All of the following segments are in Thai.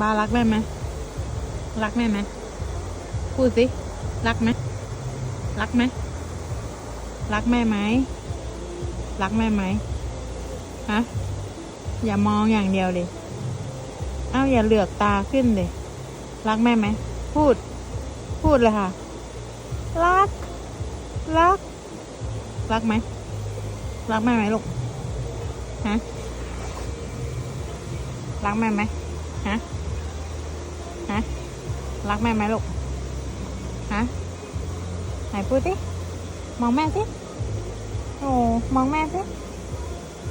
บารักแม่ไหมรักแม่ไหมพูดสิ รักไหมรักไหมรักแม่ไหมรักแม่ไหมฮะอย่ามองอย่างเดียวดิเอ้าอย่าเหลือกตาขึ้นดิรักแม่ไหมพูด พูดเลยค่ะ รัก รัก รักไหมรักแม่ไหมลูกฮะรักแม่ไหมฮะ รักแม่ไหมลูก ฮะ ไหนพูดสิ มองแม่สิ โอ้ มองแม่สิ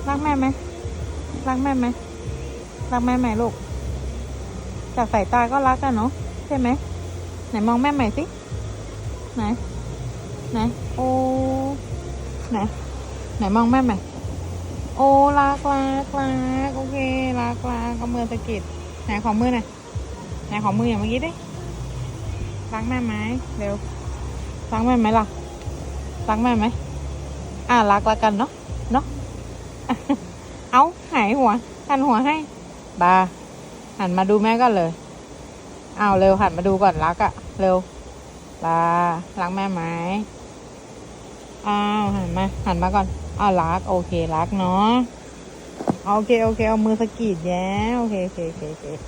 รักแม่ไหม รักแม่ไหม รักแม่ไหมลูก จากสายตาก็รักกันเนาะใช่ไหม ไหนมองแม่ใหม่สิ ไหน ไหน โอ้ ไหน ไหนมองแม่ใหม่ โอ้รักรักรักโอเครักรักก็มือตะกิดไหนของมือหน่อยไหนของมืออย่างเมื่อกี้ดิ รักแม่ไหมเร็วรักแม่ไหมล่ะรักแม่ไหมอ่ารักละกันเนาะเนาะเอาหายหัวหันหัวให้บาหันมาดูแม่ก่อนเลยเอาเร็วหันมาดูก่อนรักอะเร็วบารักแม่ไหมอ้าวหันมาหันมาก่อนอ้าวรักโอเครักเนาะโอเคโอเคเอามือสะกิดแย้โอเคโอเคโอเค